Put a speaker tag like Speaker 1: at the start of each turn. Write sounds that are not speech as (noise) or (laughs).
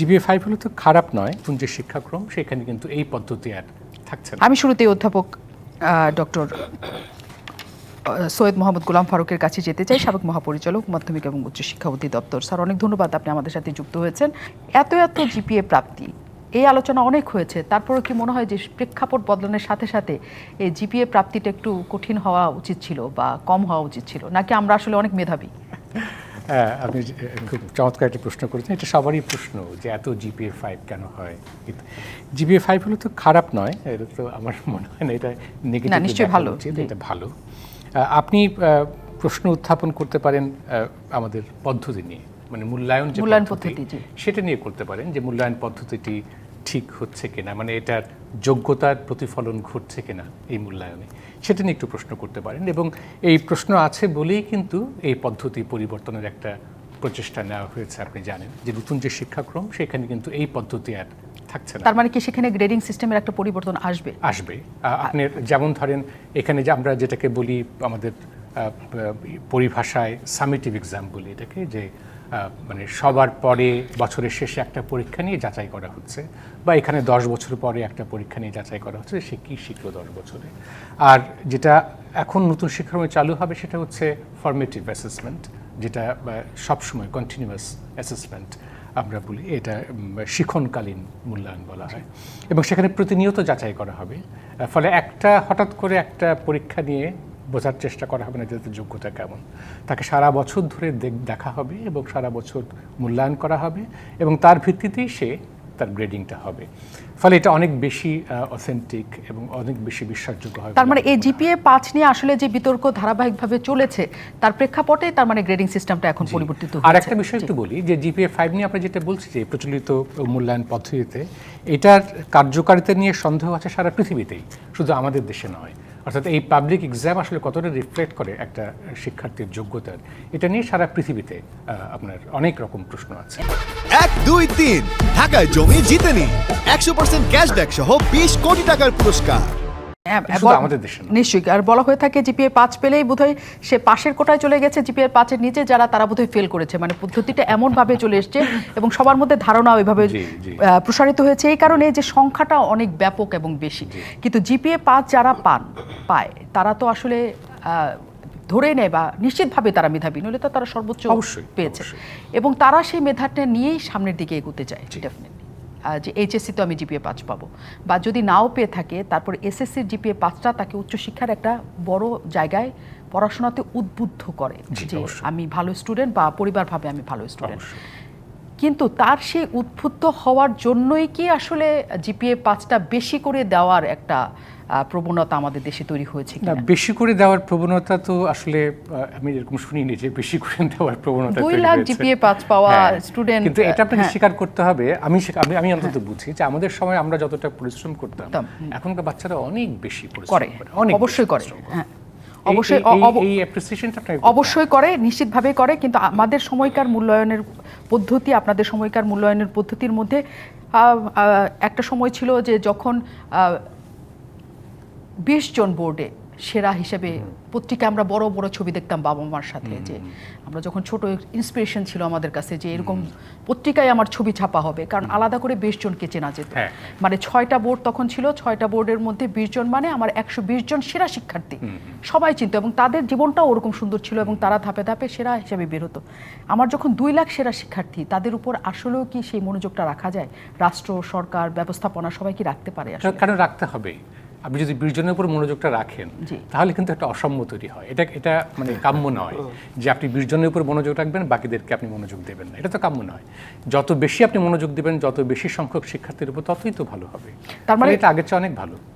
Speaker 1: GPA five হলে তো খারাপ নয় নতুন যে শিক্ষাক্রম, সেখানে কিন্তু এই পদ্ধতি আর থাকছে
Speaker 2: আমি শুরুতেই অধ্যাপক ডক্টর সৈয়দ মোহাম্মদ গোলাম ফারুকের কাছে যেতে চাই। সাবেক মহাপরিচালক, মাধ্যমিক এবং উচ্চ শিক্ষা অধিদপ্তর। স্যার, অনেক ধন্যবাদ, আপনি আমাদের সাথে যুক্ত হয়েছেন। এত এত জিপিএ প্রাপ্তি, এই আলোচনা অনেক হয়েছে। তারপরে কি মনে হয় যে প্রেক্ষাপট বদলানোর সাথে সাথে এই জিপিএ প্রাপ্তিটা একটু কঠিন হওয়া উচিত ছিল বা কম হওয়া উচিত ছিল? নাকি আমরা আসলে অনেক মেধাবী?
Speaker 1: আপনি যে- খুব চমৎকার একটা প্রশ্ন করেছেন। এটা সবারই প্রশ্ন যে এত জিপিএ ফাইভ কেন হয়? জিপিএ ফাইভ হলো তো খারাপ নয় এটা তো আমার (laughs) মনে হয় না এটা নেগেটিভ
Speaker 2: নিশ্চয়ই ভালো।
Speaker 1: এটা ভালো। আপনি প্রশ্ন উত্থাপন করতে পারেন আমাদের পদ্ধতি নিয়ে মানে মূল্যায়ন যে
Speaker 2: মূল্যায়ন
Speaker 1: পদ্ধতি, সেটা নিয়ে করতে পারেন যে মূল্যায়ন পদ্ধতিটি ঠিক হচ্ছে কিনা? মানে এটার যোগ্যতার প্রতিফলন ঘটছে কিনা এই মূল্যায়নে? সেটা নিয়ে একটু প্রশ্ন করতে পারেন। এবং এই প্রশ্ন আছে বলেই কিন্তু এই পদ্ধতি পরিবর্তনের একটা প্রচেষ্টা নেওয়া হয়েছে আপনি জানেন। যে নতুন যে শিক্ষাক্রম সেখানে কিন্তু এই পদ্ধতি আর থাকছে না।
Speaker 2: তার মানে কি সেখানে গ্রেডিং সিস্টেমের একটা পরিবর্তন আসবে?
Speaker 1: আসবে। আপনি যেমন ধরেন এখানে যে আমরা যেটাকে বলি আমাদের পরিভাষায় সামিটিভ এক্সাম বলি এটাকে যে মানে সবার পরে বছরের শেষে একটা পরীক্ষা নিয়ে যাচাই করা হচ্ছে বা এখানে দশ বছর পরে একটা পরীক্ষা নিয়ে যাচাই করা হচ্ছে সে কী শিখলো দশ বছরে। আর যেটা এখন নতুন শিক্ষাক্রমে চালু হবে সেটা হচ্ছে ফর্মেটিভ অ্যাসেসমেন্ট যেটা সবসময় কন্টিনিউয়াস অ্যাসেসমেন্ট আমরা বলি। এটা শিখনকালীন মূল্যায়ন বলা হয়। এবং সেখানে প্রতিনিয়ত যাচাই করা হবে। ফলে একটা হঠাৎ করে একটা পরীক্ষা নিয়ে বোঝার চেষ্টা করা হবে না যে যোগ্যতা কেমন। তাকে সারা বছর ধরে দেখা হবে এবং সারা বছর মূল্যায়ন করা হবে এবং তার ভিত্তিতেই সে তার গ্রেডিংটা হবে। ফলে এটা অনেক বেশি অথেন্টিক এবং অনেক বেশি বিশ্বাসযোগ্য হবে।
Speaker 2: তার মানে এই
Speaker 1: হয়।
Speaker 2: জিপিএ পাঁচ নিয়ে আসলে যে বিতর্ক ধারাবাহিকভাবে চলেছে তার প্রেক্ষাপটে তার মানে গ্রেডিং সিস্টেমটা এখন পরিবর্তিত
Speaker 1: আর একটা বিষয় একটু বলি যে জিপিএ ফাইভ নিয়ে আমরা যেটা বলছি যে প্রচলিত মূল্যায়ন পদ্ধতিতে এটার কার্যকারিতা নিয়ে সন্দেহ আছে সারা পৃথিবীতেই শুধু আমাদের দেশে নয়। অর্থাৎ এই পাবলিক এক্সাম আসলে কতটা রিফ্লেক্ট করে একটা শিক্ষার্থীর যোগ্যতার, এটা নিয়ে সারা পৃথিবীতে আপনার অনেক রকম প্রশ্ন আছে।
Speaker 3: এক, দুই, তিন, ঢাকায় জমি জিতে নিন একশো পার্সেন্ট ক্যাশব্যাক সহ বিশ কোটি টাকার পুরস্কার।
Speaker 1: আমাদের দেশে না।
Speaker 2: নিশ্চয়ই। আর বলা হয়ে থাকে জিপিএ পাঁচ পেলেই বোধহয় সে পাশের কোটায় চলে গেছে। জিপিএ পাঁচের নিচে যারা তারা বোধহয় ফেল করেছে। মানে পদ্ধতিটা এমনভাবে চলে এসছে এবং সবার মধ্যে ধারণা ওইভাবে প্রসারিত হয়েছে। এই কারণে যে সংখ্যাটা অনেক ব্যাপক এবং বেশি। কিন্তু জিপিএ পাঁচ যারা পান পায় তারা তো আসলে ধরে নেয় বা নিশ্চিতভাবে তারা মেধাবী। নইলে তো তারা সর্বোচ্চ পেয়েছে। এবং তারা সেই মেধাটা নিয়েই সামনের দিকে এগোতে চায় ডেফিনেটলি যে এইচএসসি তো আমি জিপিএ পাঁচ পাবো। বা যদি নাও পেয়ে থাকে তারপর এসএসসির জিপিএ পাঁচটা তাকে উচ্চশিক্ষার একটা বড় জায়গায় পড়াশোনাতে উদ্বুদ্ধ করে যে আমি ভালো স্টুডেন্ট বা পরিবারভাবে আমি ভালো স্টুডেন্ট। কিন্তু তার সেই উদ্বুদ্ধ হওয়ার জন্যই কি আসলে জিপিএ পাঁচটা বেশি করে দেওয়ার একটা প্রবণতা আমাদের দেশে তৈরি হয়েছে
Speaker 1: না বেশি করে দেওয়ার প্রবণতা তো আসলে আমি এরকম শুনিনি যে বেশি করে (laughs) দেওয়ার প্রবণতা
Speaker 2: দুই লাখ। GPA পাঁচ পাওয়া স্টুডেন্ট
Speaker 1: কিন্তু এটা আপনাকে
Speaker 2: হ্যাঁ।
Speaker 1: স্বীকার করতে হবে আমি আমি আমি অন্তত বুঝি যে আমাদের সময় আমরা যতটা পরিশ্রম করতাম এখনকার বাচ্চারা অনেক বেশি পরিশ্রম
Speaker 2: করে
Speaker 1: অনেক
Speaker 2: অবশ্যই করে হ্যাঁ অবশ্যই অবশ্যই করে নিশ্চিতভাবে করে কিন্তু আমাদের সময়কার মূল্যায়নের পদ্ধতি আপনাদের সময়কার মূল্যায়নের পদ্ধতির মধ্যে আহ, আহ, একটা সময় ছিল যে যখন বিশ জন বোর্ডে সেরা হিসেবে পত্রিকা আমরা বড় বড় ছবি দেখতাম বাবা মার সাথে যে আমরা যখন ছোট ইন্সপিরেশন ছিল আমাদের কাছে যে এরকম পত্রিকায় আমার ছবি ছাপা হবে কারণ আলাদা করে বিশ জনকে চেনা যেত।
Speaker 1: হ্যাঁ।
Speaker 2: মানে ছয়টা বোর্ড তখন ছিল ছয়টা বোর্ডের মধ্যে বিশ জন মানে আমার একশো বিশ জন সেরা শিক্ষার্থী। সবাই চিনত এবং তাদের জীবনটাও ওরকম সুন্দর ছিল এবং তারা ধাপে ধাপে সেরা হিসেবে বের হতো। আমার যখন দুই লাখ সেরা শিক্ষার্থী তাদের উপর আসলেও কি সেই মনোযোগটা রাখা যায়? রাষ্ট্র সরকার ব্যবস্থাপনা সবাই কি রাখতে পারে আসলে?
Speaker 1: কেন রাখতে হবে? আপনি যদি বীরজনের উপর মনোযোগটা রাখেন তাহলে কিন্তু একটা অসাম্য তৈরি হয়। এটা এটা মানে কাম্য নয় যে আপনি বীরজনের উপর মনোযোগ রাখবেন বাকিদেরকে আপনি মনোযোগ দেবেন না। এটা তো কাম্য নয়। যত বেশি আপনি মনোযোগ দেবেন যত বেশি সংখ্যক শিক্ষার্থীর উপর ততই তো ভালো হবে।
Speaker 2: তার মানে-
Speaker 1: এটা আগের চেয়ে অনেক ভালো।